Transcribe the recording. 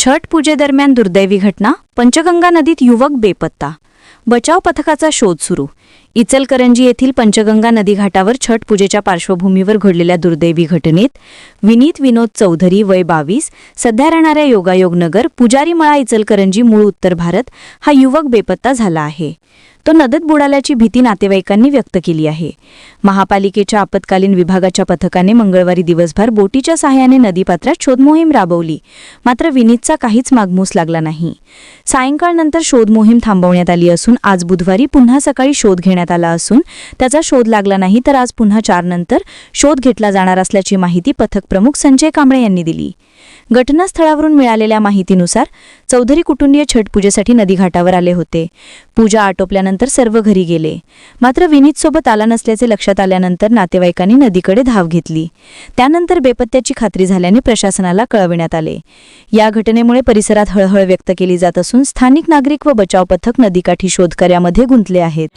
छठ पूजेदरम्यान दुर्दैवी घटना पंचगंगा नदीत युवक बेपत्ता. बचाव पथकाचा शोध सुरू. इचलकरंजी येथील पंचगंगा नदी घाटावर छठ पूजेच्या पार्श्वभूमीवर घडलेल्या दुर्दैवी घटनेत विनीत विनोद चौधरी वय बावीस सध्या राहणाऱ्या योगायोग नगर पुजारी मळा इचलकरंजी मूळ उत्तर भारत हा युवक बेपत्ता झाला आहे. तो नदीत बुडाल्याची भीती नातेवाईकांनी व्यक्त केली आहे. महापालिकेच्या आपत्कालीन विभागाच्या पथकाने मंगळवारी दिवसभर बोटीच्या सहाय्याने नदीपात्रात शोधमोहीम राबवली. मात्र विनीतचा काहीच मागमूस लागला नाही. सायंकाळनंतर शोधमोहीम थांबवण्यात आली असून आज बुधवारी पुन्हा सकाळी शोध घेण्यात आला असून त्याचा शोध लागला नाही तर आज पुन्हा चार नंतर शोध घेतला जाणार असल्याची माहिती पथक प्रमुख संजय कांबळे यांनी दिली. घटनास्थळावरून मिळालेल्या माहितीनुसार चौधरी कुटुंबीय छठ पूजेसाठी नदीघाटावर आले होते. पूजा आटोपल्यानंतर सर्व घरी गेले. मात्र विनीतसोबत आला नसल्याचे लक्षात आल्यानंतर नातेवाईकांनी नदीकडे धाव घेतली. त्यानंतर बेपत्त्याची खात्री झाल्याने प्रशासनाला कळविण्यात आले. या घटनेमुळे परिसरात हळहळ व्यक्त केली जात असून स्थानिक नागरिक व बचाव पथक नदीकाठी शोधकार्यामध्ये गुंतले आहेत.